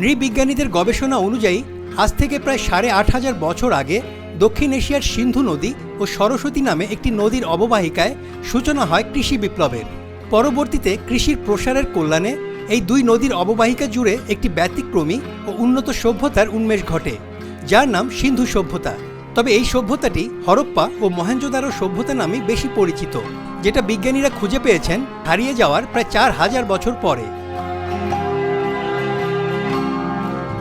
নৃবিজ্ঞানীদের গবেষণা অনুযায়ী, আজ থেকে প্রায় সাড়ে আট হাজার বছর আগে দক্ষিণ এশিয়ার সিন্ধু নদী ও সরস্বতী নামে একটি নদীর অববাহিকায় সূচনা হয় কৃষি বিপ্লবের। পরবর্তীতে কৃষির প্রসারের কল্যাণে এই দুই নদীর অববাহিকা জুড়ে একটি ব্যতিক্রমী ও উন্নত সভ্যতার উন্মেষ ঘটে, যার নাম সিন্ধু সভ্যতা। তবে এই সভ্যতাটি হরপ্পা ও মহেঞ্জোদারো সভ্যতা নামে বেশি পরিচিত, যেটা বিজ্ঞানীরা খুঁজে পেয়েছেন হারিয়ে যাওয়ার প্রায় চার হাজার বছর পরে।